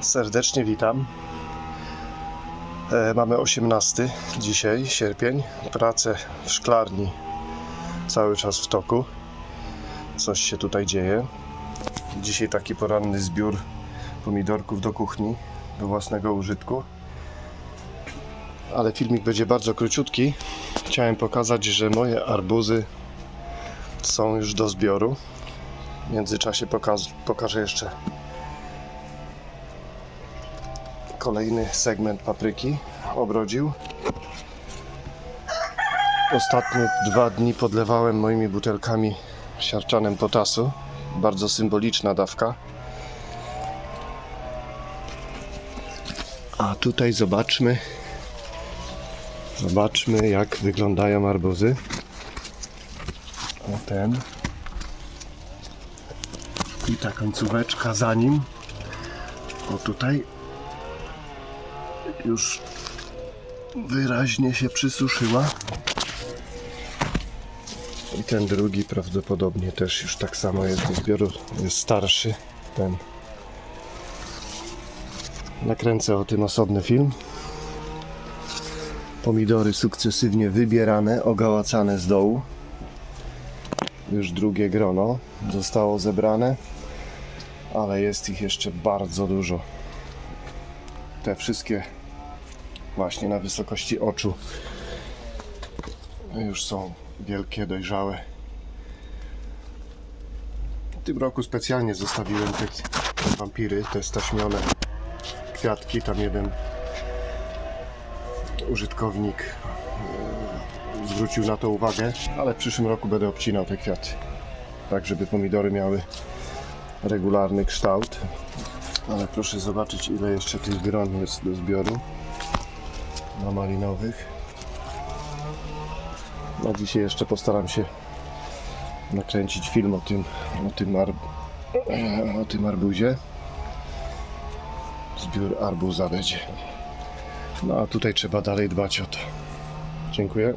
Serdecznie witam. E, mamy 18 dzisiaj, sierpień. Prace w szklarni cały czas w toku. Coś się tutaj dzieje. Dzisiaj taki poranny zbiór pomidorków do kuchni, do własnego użytku. Ale filmik będzie bardzo króciutki. Chciałem pokazać, że moje arbuzy są już do zbioru. W międzyczasie pokaż, pokażę jeszcze kolejny segment papryki obrodził. Ostatnie dwa dni podlewałem moimi butelkami siarczanem potasu. Bardzo symboliczna dawka. A tutaj zobaczmy, zobaczmy jak wyglądają arbuzy. O ten. I ta końcóweczka za nim. O tutaj już wyraźnie się przysuszyła. I ten drugi prawdopodobnie też już tak samo jest do zbioru, jest starszy. Ten. Nakręcę o tym osobny film. Pomidory sukcesywnie wybierane, ogałacane z dołu. Już drugie grono zostało zebrane, ale jest ich jeszcze bardzo dużo. Te wszystkie właśnie na wysokości oczu już są wielkie, dojrzałe. W tym roku specjalnie zostawiłem te wampiry, te staśmione kwiatki. Tam jeden użytkownik e, zwrócił na to uwagę, ale w przyszłym roku będę obcinał te kwiaty, tak żeby pomidory miały regularny kształt. Ale proszę zobaczyć, ile jeszcze tych gron jest do zbioru na malinowych. Na dzisiaj jeszcze postaram się nakręcić film o tym, o tym, ar, o tym arbuzie. Zbiór arbuza będzie. No a tutaj trzeba dalej dbać o to. Dziękuję.